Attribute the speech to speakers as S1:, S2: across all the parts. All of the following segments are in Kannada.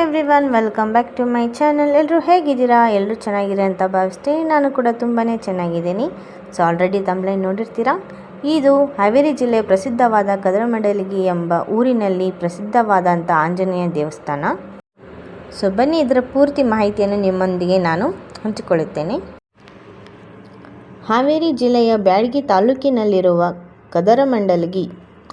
S1: Everyone welcome back to my channel ಎಲ್ಲರೂ ಹೇಗಿದ್ದೀರಾ? ಎಲ್ಲರೂ ಚೆನ್ನಾಗಿದೆ ಅಂತ ಭಾವಿಸ್ತೀನಿ. ನಾನು ಕೂಡ ತುಂಬಾ ಚೆನ್ನಾಗಿದ್ದೀನಿ. ಸೊ ಆಲ್ರೆಡಿ ತಮ್ಲೈನ್ ನೋಡಿರ್ತೀರಾ? ಇದು ಹಾವೇರಿ ಜಿಲ್ಲೆ ಪ್ರಸಿದ್ಧವಾದ ಕದರಮಂಡಲಗಿ ಎಂಬ ಊರಿನಲ್ಲಿ ಪ್ರಸಿದ್ಧವಾದಂಥ ಆಂಜನೇಯ ದೇವಸ್ಥಾನ. ಸೊ ಬನ್ನಿ ಇದರ ಪೂರ್ತಿ ಮಾಹಿತಿಯನ್ನು ನಿಮ್ಮೊಂದಿಗೆ ನಾನು ಹಂಚಿಕೊಳ್ಳುತ್ತೇನೆ. ಹಾವೇರಿ ಜಿಲ್ಲೆಯ ಬ್ಯಾಡಗಿ ತಾಲೂಕಿನಲ್ಲಿರುವ ಕದರಮಂಡಲಗಿ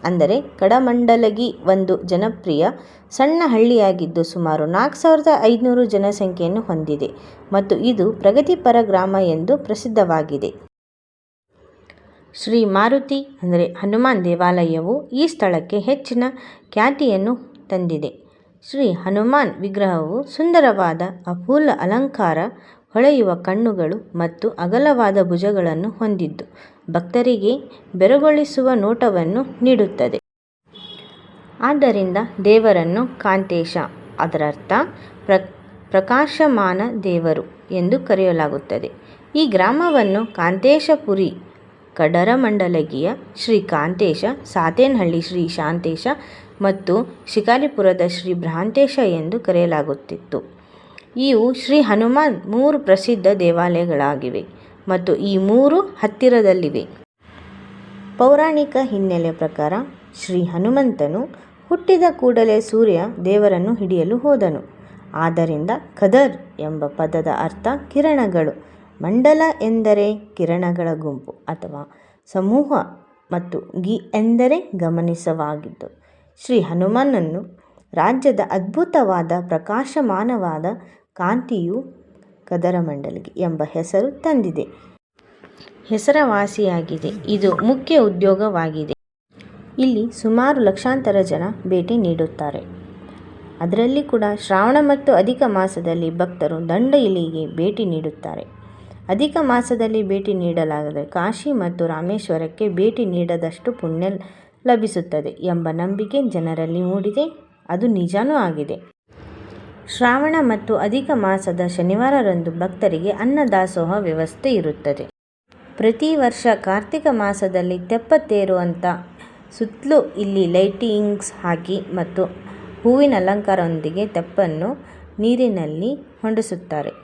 S1: ಅಂದರೆ ಕಡಮಂಡಲಗಿ ಒಂದು ಜನಪ್ರಿಯ ಸಣ್ಣ ಹಳ್ಳಿಯಾಗಿದ್ದು ಸುಮಾರು ನಾಲ್ಕು ಸಾವಿರದ ಐದುನೂರು ಜನಸಂಖ್ಯೆಯನ್ನು ಹೊಂದಿದೆ ಮತ್ತು ಇದು ಪ್ರಗತಿಪರ ಗ್ರಾಮ ಎಂದು ಪ್ರಸಿದ್ಧವಾಗಿದೆ. ಶ್ರೀ ಮಾರುತಿ ಅಂದರೆ ಹನುಮಾನ್ ದೇವಾಲಯವು ಈ ಸ್ಥಳಕ್ಕೆ ಹೆಚ್ಚಿನ ಖ್ಯಾತಿಯನ್ನು ತಂದಿದೆ. ಶ್ರೀ ಹನುಮಾನ್ ವಿಗ್ರಹವು ಸುಂದರವಾದ ಅಪೂಲ ಅಲಂಕಾರ ಹೊಳೆಯುವ ಕಣ್ಣುಗಳು ಮತ್ತು ಅಗಲವಾದ ಭುಜಗಳನ್ನು ಹೊಂದಿದ್ದು, ಭಕ್ತರಿಗೆ ಬೆರಗೊಳಿಸುವ ನೋಟವನ್ನು ನೀಡುತ್ತದೆ. ಆದ್ದರಿಂದ ದೇವರನ್ನು ಕಾಂತೇಶ, ಅದರರ್ಥ ಪ್ರ, ಪ್ರಕಾಶಮಾನ ದೇವರು ಎಂದು ಕರೆಯಲಾಗುತ್ತದೆ. ಈ ಗ್ರಾಮವನ್ನು ಕಾಂತೇಶಪುರಿ, ಕಡರಮಂಡಲಗಿಯ ಶ್ರೀ ಕಾಂತೇಶ, ಸಾತೇನಹಳ್ಳಿ ಶ್ರೀ ಶಾಂತೇಶ ಮತ್ತು ಶಿಕಾರಿಪುರದ ಶ್ರೀ ಭ್ರಾಂತೇಶ ಎಂದು ಕರೆಯಲಾಗುತ್ತಿತ್ತು. ಇವು ಶ್ರೀ ಹನುಮಾನ್ ಮೂರು ಪ್ರಸಿದ್ಧ ದೇವಾಲಯಗಳಾಗಿವೆ ಮತ್ತು ಈ ಮೂರು ಹತ್ತಿರದಲ್ಲಿವೆ. ಪೌರಾಣಿಕ ಹಿನ್ನೆಲೆ ಪ್ರಕಾರ ಶ್ರೀ ಹನುಮಂತನು ಹುಟ್ಟಿದ ಕೂಡಲೇ ಸೂರ್ಯ ದೇವರನ್ನು ಹಿಡಿಯಲು ಹೋದನು. ಆದ್ದರಿಂದ ಖದರ್ ಎಂಬ ಪದದ ಅರ್ಥ ಕಿರಣಗಳು. ಮಂಡಲ ಎಂದರೆ ಕಿರಣಗಳ ಗುಂಪು ಅಥವಾ ಸಮೂಹ ಮತ್ತು ಗಿ ಎಂದರೆ ಗಮನಿಸವಾಗಿದ್ದು, ಶ್ರೀ ಹನುಮಾನನ್ನು ರಾಜ್ಯದ ಅದ್ಭುತವಾದ ಪ್ರಕಾಶಮಾನವಾದ ಕಾಂತಿಯು ಕದರಮಂಡಲಿಗೆ ಎಂಬ ಹೆಸರು ತಂದಿದೆ. ಹೆಸರುವಾಸಿಯಾಗಿದೆ. ಇದು ಮುಖ್ಯ ಉದ್ಯೋಗವಾಗಿದೆ. ಇಲ್ಲಿ ಸುಮಾರು ಲಕ್ಷಾಂತರ ಜನ ಭೇಟಿ ನೀಡುತ್ತಾರೆ. ಅದರಲ್ಲಿ ಕೂಡ ಶ್ರಾವಣ ಮತ್ತು ಅಧಿಕ ಮಾಸದಲ್ಲಿ ಭಕ್ತರು ದಂಡ ಇಲಿಗೆ ಭೇಟಿ ನೀಡುತ್ತಾರೆ. ಅಧಿಕ ಮಾಸದಲ್ಲಿ ಭೇಟಿ ನೀಡಲಾಗದೆ ಕಾಶಿ ಮತ್ತು ರಾಮೇಶ್ವರಕ್ಕೆ ಭೇಟಿ ನೀಡದಷ್ಟು ಪುಣ್ಯ ಲಭಿಸುತ್ತದೆ ಎಂಬ ನಂಬಿಕೆ ಜನರಲ್ಲಿ ಮೂಡಿದೆ. ಅದು ನಿಜಾನೂ ಆಗಿದೆ. ಶ್ರಾವಣ ಮತ್ತು ಅಧಿಕ ಮಾಸದ ಶನಿವಾರರಂದು ಭಕ್ತರಿಗೆ ಅನ್ನದಾಸೋಹ ವ್ಯವಸ್ಥೆ ಇರುತ್ತದೆ. ಪ್ರತಿ ವರ್ಷ ಕಾರ್ತಿಕ ಮಾಸದಲ್ಲಿ ತೆಪ್ಪತ್ತೇರು ಅಂತ ಸುತ್ತಲೂ ಇಲ್ಲಿ ಲೈಟಿಂಗ್ಸ್ ಹಾಕಿ ಮತ್ತು ಹೂವಿನ ಅಲಂಕಾರದೊಂದಿಗೆ ತೆಪ್ಪನ್ನು ನೀರಿನಲ್ಲಿ ಹೊಂಡಿಸುತ್ತಾರೆ.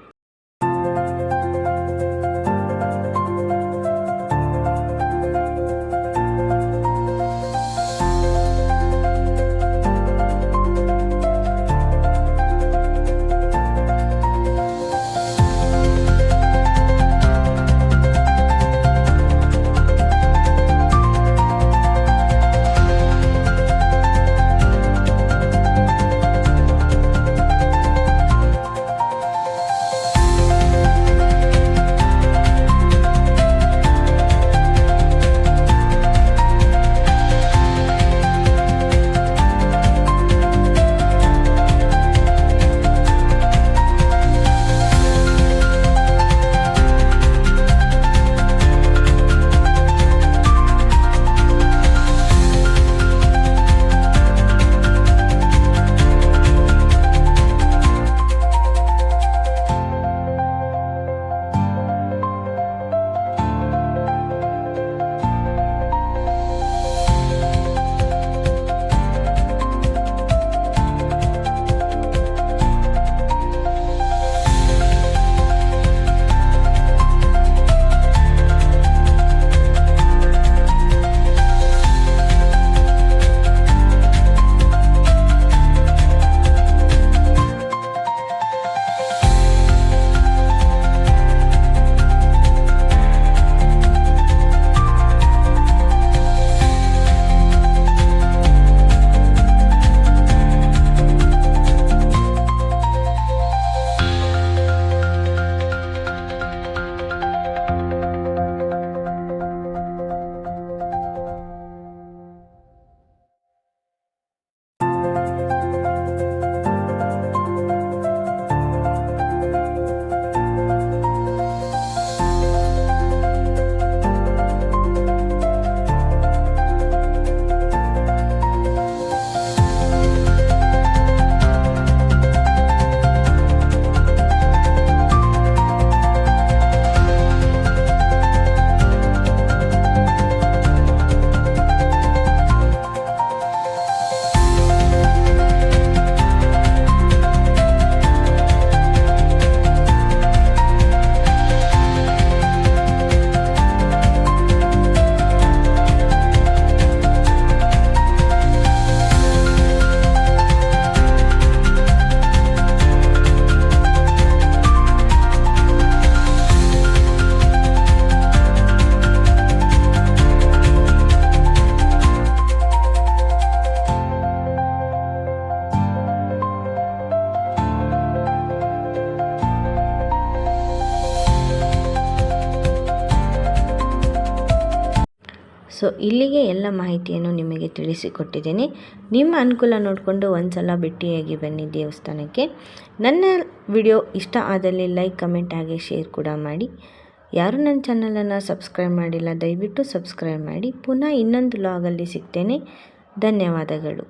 S1: ಸೊ ಇಲ್ಲಿಗೆ ಎಲ್ಲ ಮಾಹಿತಿಯನ್ನು ನಿಮಗೆ ತಿಳಿಸಿಕೊಟ್ಟಿದ್ದೀನಿ. ನಿಮ್ಮ ಅನುಕೂಲ ನೋಡಿಕೊಂಡು ಒಂದು ಸಲ ಭೇಟಿಯಾಗಿ ಬನ್ನಿ ದೇವಸ್ಥಾನಕ್ಕೆ. ನನ್ನ ವಿಡಿಯೋ ಇಷ್ಟ ಆದಲ್ಲಿ ಲೈಕ್, ಕಮೆಂಟ್ ಹಾಗೆ ಶೇರ್ ಕೂಡ ಮಾಡಿ. ಯಾರು ನನ್ನ ಚಾನಲನ್ನು ಸಬ್ಸ್ಕ್ರೈಬ್ ಮಾಡಿಲ್ಲ, ದಯವಿಟ್ಟು ಸಬ್ಸ್ಕ್ರೈಬ್ ಮಾಡಿ. ಪುನಃ ಇನ್ನೊಂದು ಲಾಗಲ್ಲಿ ಸಿಗ್ತೇನೆ. ಧನ್ಯವಾದಗಳು.